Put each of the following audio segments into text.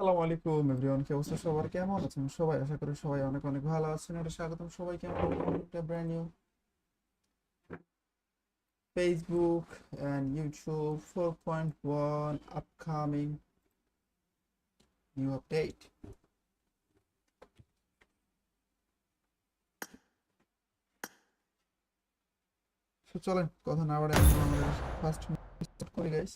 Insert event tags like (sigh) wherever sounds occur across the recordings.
আসসালামু আলাইকুম এভরিওয়ান, কি অবস্থা সবার? কেমন আছেন সবাই? আশা করি সবাই অনেক অনেক ভালো আছেন এটা স্বাগতম সবাইকে একটা brand new Facebook and YouTube 4.1 upcoming new update চলেন, কথা না বাড়াই আমরা ফার্স্ট করি গাইস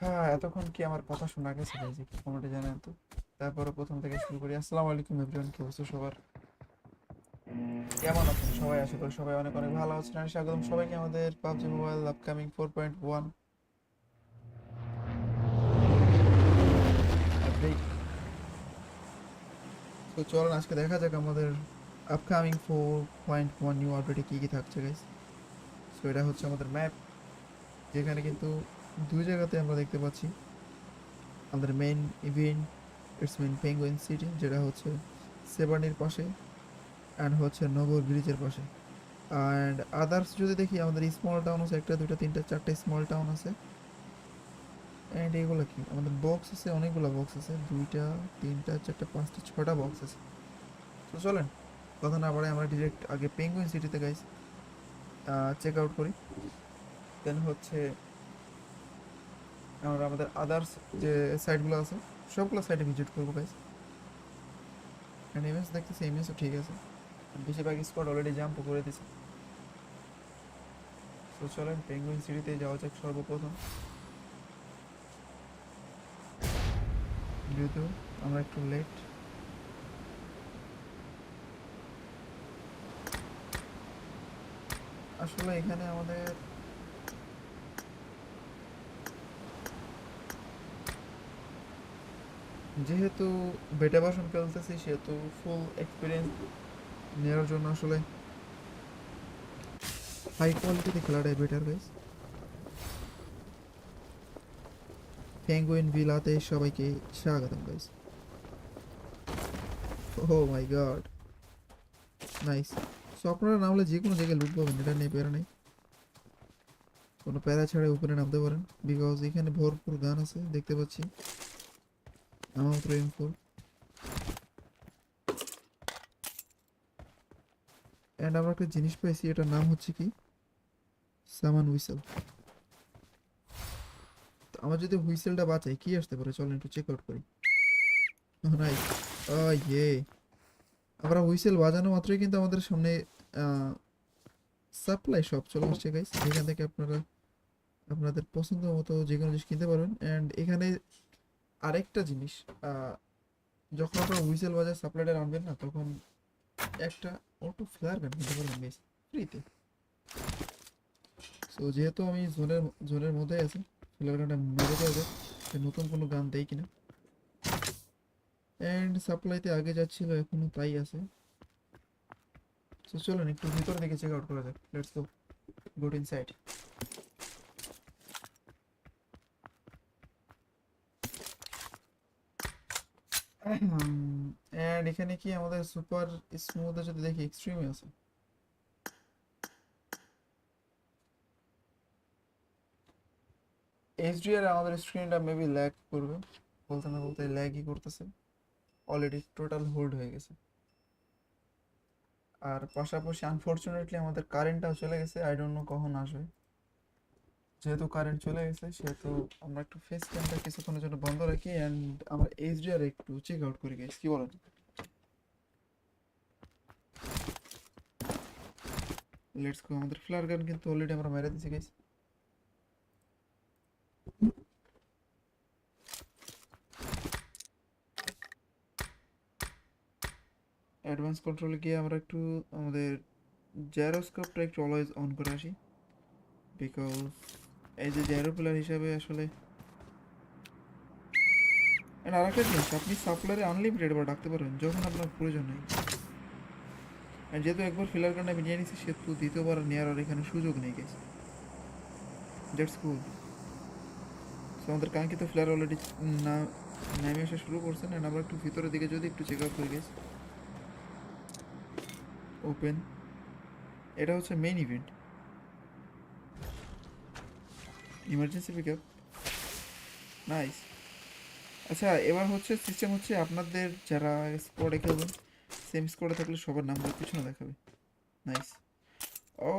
হ্যাঁ এতক্ষণ কি আমার কথা শোনা গেছে যে কমেন্টে জানেন তো। তারপরে প্রথম থেকে শুরু করি। আসসালামু আলাইকুম এভরিওয়ান কি অবস্থা সবার? কেমন আছেন সবাই? আশা করি সবাই অনেক অনেক ভালো আছেন। আর স্বাগতম সবাইকে আমাদের PUBG mobile upcoming four point one তো চলুন আজকে দেখা যাক আমাদের upcoming four point one new আপডেটে কী কী থাকছে গাইস সো এটা হচ্ছে আমাদের ম্যাপ যেখানে কিন্তু দুই জায়গাতে আমরা দেখতে পাচ্ছি আমাদের main event it's main penguin city যেটা হচ্ছে সেবানির পাশে অ্যান্ড হচ্ছে নগর ব্রিজের পাশে। অ্যান্ড আদার্স যদি দেখি, আমাদের স্মল টাউন আছে একটা, দুইটা, তিনটা, চারটে স্মল টাউন আছে। অ্যান্ড এগুলো কি? আমাদের বক্স আছে, অনেকগুলো বক্স আছে। দুইটা, তিনটা, চারটা, পাঁচটা, ছটা বক্স আছে। তো চলেন, কথা না বাড়াই আমরা ডিরেক্ট আগে পেঙ্গুইন সিটিতে গাইস চেক আউট করি। দেন হচ্ছে আমরা আমাদের আদার্স যে সাইটগুলো আছে, সবগুলো সাইটে ভিজিট করব গাইস অ্যান্ড ইমেজ দেখতেছি ইমেজও ঠিক আছে। বেশিরভাগ স্পট অলরেডি জাম্প করে দিছে। তো চলেন পেঙ্গুইন সিটিতে যাওয়া যাক সর্বপ্রথম। যেহেতু আমরা একটু লেট আসলে এখানে আমাদের যেহেতু বেটা ভার্সন খেলতেছি, সেহেতু ফুল এক্সপিরিয়েন্স নেওয়ার জন্য আসলে হাই কোয়ালিটিতে খেলাটাই বেটার গাইস পেঙ্গুইন ভিলাতে সবাইকে স্বাগতম guys oh my god nice so আপনারা নামলে যে কোনো জায়গায় লুট পাবেন, এটা নিয়ে প্যারা নেই। কোনো প্যারা ছাড়া উপরে নামতে পারেন বিকজ এখানে ভরপুর গান আছে, দেখতে পাচ্ছি। আমার মাত্র এম ফোর অ্যান্ড আমরা একটা জিনিস পাইছি, এটার নাম হচ্ছে কি? সামান হুইসেল তো আমার যদি হুইসেলটা বাঁচাই, কি আসতে পারে? চলেন একটু চেক আউট করি। নাই ইয়ে আমরা হুইসেল বাজানো মাত্রই কিন্তু আমাদের সামনে সাপ্লাই শপ চলে আসছে গাইস যেখান থেকে আপনারা আপনাদের পছন্দ মতো যে কোনো জিনিস কিনতে পারবেন। অ্যান্ড এখানে আরেকটা জিনিস যখন আপনারা হুইসেল বাজার সাপ্লাইটা আনবেন না, তখন একটা অটো ফ্লায়ার গান কিনতে পারবেন গাইস ফ্রিতে সো যেহেতু আমি জোনের জোনের মধ্যে আছি ফ্লায়ার গানটা মেরে দেওয়া যাক যে নতুন কোনো গান দেয় কিনা। অ্যান্ড সাপ্লাইতে আগে যাচ্ছিল, এখনও তাই আছে। তো চলুন একটু ভিতরে দিকে চেক আউট করা যাক। Let's go good inside and এখানে কি আমাদের সুপার স্মুথে যদি দেখি এক্সট্রিমে আছে? এইচডিআর আমাদের স্ক্রিনটা মেবি ল্যাগ করবে। বলতে না বলতে ল্যাগই করতেছে। অলরেডি টোটাল হোল্ড হয়ে গেছে। আর পাশাপাশি আনফরচুনেটলি আমাদের কারেন্টটাও চলে গেছে। আই ডোন্ট নো কখন আসবে। যেহেতু কারেন্ট চলে গেছে, সেহেতু আমরা একটু ফেস ক্যামটা কিছুক্ষণের জন্য বন্ধ রাখি অ্যান্ড আমরা এইচডিআর একটু চেক আউট করি গেছি কি বলেন? লেটস গো আমাদের ফ্লার গান কিন্তু অলরেডি আমরা মেরে দিয়েছি গাইস অ্যাডভান্স কন্ট্রোলে গিয়ে আমরা একটু আমাদের জাইরোস্কোপটা একটু অলওয়েজ অন করে আসি। বিকজ এই যে জাইরো প্লেয়ার হিসাবে আসলে আর আরেকটা জিনিস, আপনি সাপ্লারে আনলিমিটেড বার ডাকতে পারবেন, যখন আপনার প্রয়োজন নেই আর যেহেতু একবার ফিলার কার্ড আমি নিয়ে নিছি, সেহেতু দ্বিতীয়বার নেওয়ার আর এখানে সুযোগ নেই গেছে দ্যাটস কুল সো আমাদের কাঙ্ক্ষিত ফ্লেয়ার অলরেডি না নামে আসা শুরু করছেন অ্যান্ড আমরা একটু ভিতরের দিকে যদি একটু চেক আপ করে গেছি ওপেন এটা হচ্ছে main event emergency pick up nice আচ্ছা এবার হচ্ছে সিস্টেম হচ্ছে আপনাদের যারা স্কোয়াডে খেলবেন সেম স্কোয়াডে থাকলে সবার নাম্বার পিছনে দেখাবে। নাইস ও,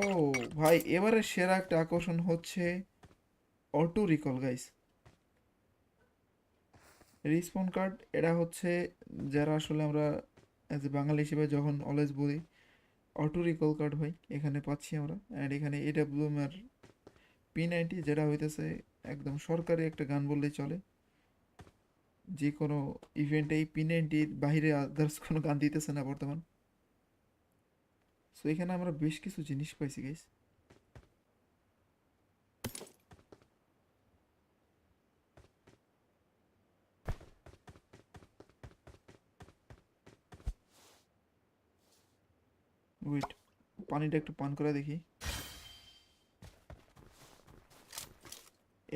ভাই, এবারে সেরা একটা আকর্ষণ হচ্ছে auto recall guys respawn card এটা হচ্ছে যারা আসলে আমরা অ্যাজ এ বাঙালি হিসেবে যখন অলওয়েজ বলি অটো রিকল কার্ড হয় এখানে পাচ্ছি আমরা। অ্যান্ড এখানে এডাব্লিউএম আর পি নাইনটি যেটা হইতেছে, একদম সরকারি একটা গান বললেই চলে। যে কোনো ইভেন্টে এই পি নাইনটির বাইরে আদার্স কোনো গান দিতেছে না বর্তমান। সো এখানে আমরা বেশ কিছু জিনিস পাইছি গাইস পানিটা একটু পান করে দেখি।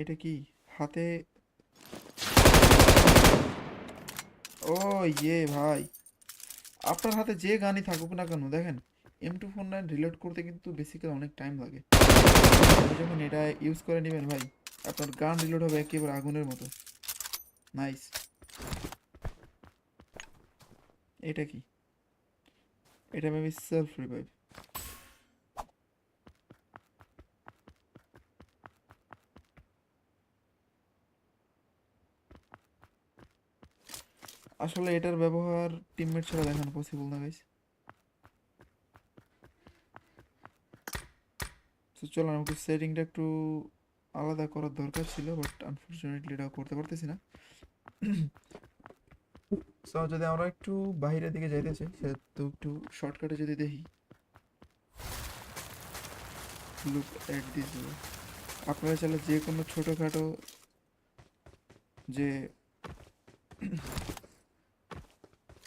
এটা কি? হাতে ও ইয়ে ভাই। আপনার হাতে যে গানই থাকুক না কেন, দেখেন M two four nine reload করতে কিন্তু বেসিক্যালি অনেক টাইম লাগে। যখন এটা ইউজ করে নেবেন ভাই, আপনার গান রিলোড হবে একেবারে আগুনের মতো। নাইস এটা কি? এটা মেবি সেলফ রিভাইভ আসলে এটার ব্যবহার টিমমেট ছাড়া দেখানো পসিবল না গাইস তো চলো আমাকে সেটিংটা একটু আলাদা করার দরকার ছিল বাট আনফরচুনেটলি এটা করতে পারতেছি না। (clears throat) সো যদি আমরা একটু বাইরের দিকে যাইতে চাই, সেহেতু একটু শর্টকাটে যদি দেখি। লুক অ্যাট দিস আপনারা চাইলে যে কোনো ছোটোখাটো যে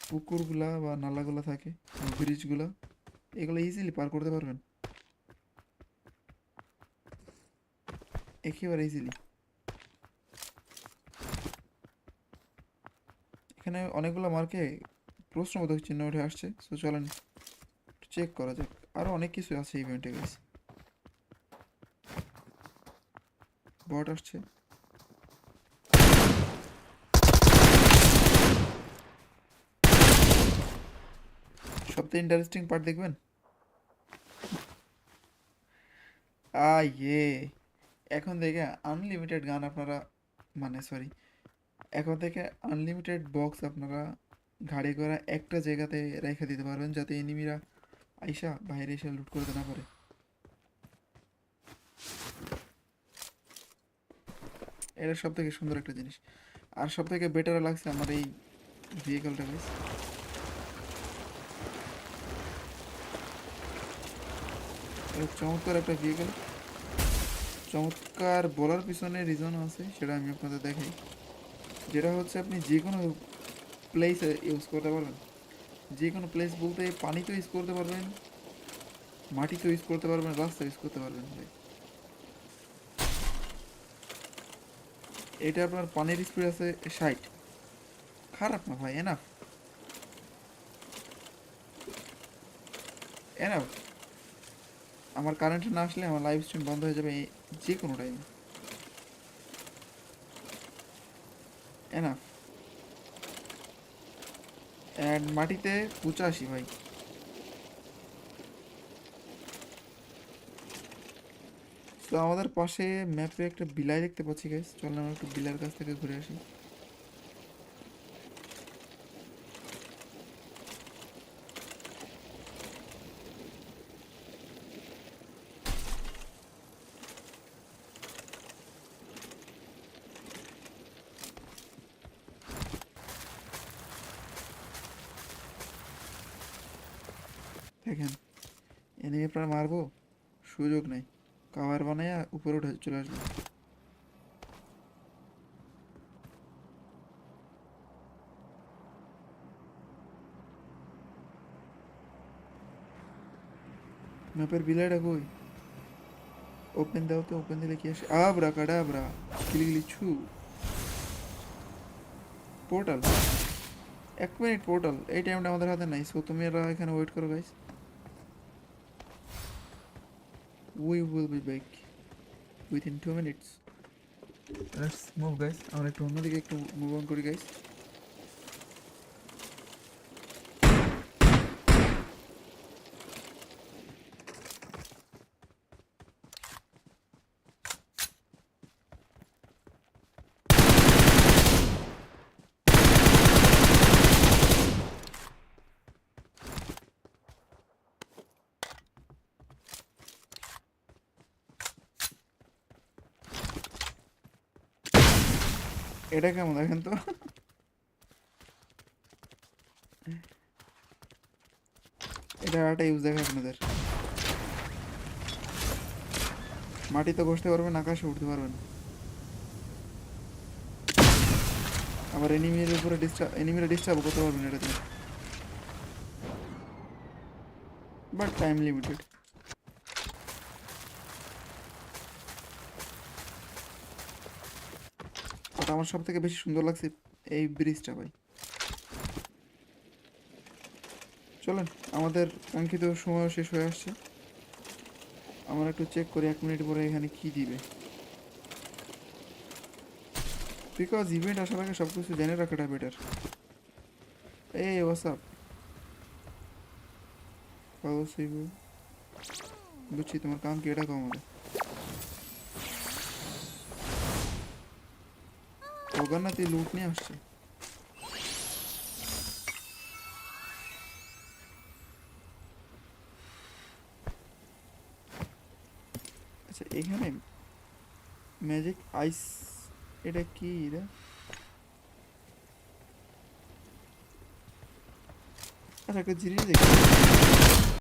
পুকুরগুলা বা নালাগুলা থাকে ব্রিজগুলা এগুলো ইজিলি পার করতে পারবেন। একেবারে ইজিলি এখানে অনেকগুলো মার্কে প্রশ্ন প্রশ্নবোধক চিহ্ন উঠে আসছে সো চলেন চেক করা যাক। আরও অনেক কিছু আছে ইভেন্টে গেছে বট আসছে। সবথেকে ইন্টারেস্টিং পার্ট দেখবেন? আ ইয়ে এখন থেকে আনলিমিটেড গান আপনারা মানে সরি এখন থেকে আনলিমিটেড বক্স আপনারা গাড়ি করা একটা জায়গাতে রেখে দিতে পারবেন যাতে এনিমিরা আইসা বাইরে এসে লুট করতে না পারে। এটা সব থেকে সুন্দর একটা জিনিস। আর সব থেকে বেটার লাগছে আমার এই ভেহিকলটা বেশ চমৎকার একটা ভেহিকল চমৎকার বলার পিছনে রিজনও আছে, সেটা আমি আপনাদের দেখাই। যেটা হচ্ছে আপনি যে কোনো প্লেসে ইউজ করতে পারবেন। যে কোনো প্লেস বলতে পানিতে ইউজ করতে পারবেন মাটিতে ইউজ করতে পারবেন রাস্তা ইউজ করতে পারবেন ভাই। এটা আপনার পানির স্পিড আছে ষাট। খারাপ না ভাই এনাফ এনাফ আমার কারেন্ট না আসলে আমার লাইভ স্ট্রিম বন্ধ হয়ে যাবে যে কোনো টাইমে এনাফ অ্যান্ড মাটিতে পঁচাশি ভাই। তো আমাদের পাশে ম্যাপে একটা বিলাই দেখতে পাচ্ছি গাইস চল আমরা একটু বিলার কাছ থেকে ঘুরে আসি। দেখেন এনিমি আপনারা মারবো, সুযোগ নেই। কাভার বানায় উপরে উঠে চলে আসবে। ম্যাপের বিলাইটা কই? ওপেন দাও তো ওপেন দিলে কি আসে? আবরা কাডাবরা গিলি গিলি ছু। পোর্টাল এক মিনিট পোর্টাল এই টাইমটা আমাদের হাতে নাই। সো তুমি এরা এখানে ওয়েট করো guys we will be back within two minutes let's move guys আমরা একটু অন্যদিকে একটু মুভ অন করি গাইস এটা কেমন দেখেন তো? এটা একটা ইউজ দেখে আপনাদের। মাটিতে বসতে পারবেন, আকাশে উঠতে পারবেন। আবার এনিমির উপরে ডিস্টার্ব এনিমিরা ডিস্টার্ব করতে পারবেন এটাতে। বাট টাইম লিমিটেড বাট আমার সব থেকে বেশি সুন্দর লাগছে এই ব্রিজটা, ভাই। চলেন, আমাদের কাঙ্ক্ষিত সময় শেষ হয়ে আসছে। আমরা একটু চেক করি এক মিনিট পরে এখানে কি দিবে। বিকজ ইভেন্ট আসার আগে সব কিছু জেনে রাখাটা বেটার এই হোয়াটসঅ্যাপ বুঝছি, তোমার কাম কি? এটা কম হবে অগান্নাতি লুট নিয়ে আসছে আচ্ছা এখানে ম্যাজিক আইস এটা কি এটা আচ্ছা একটা জিনিস দেখি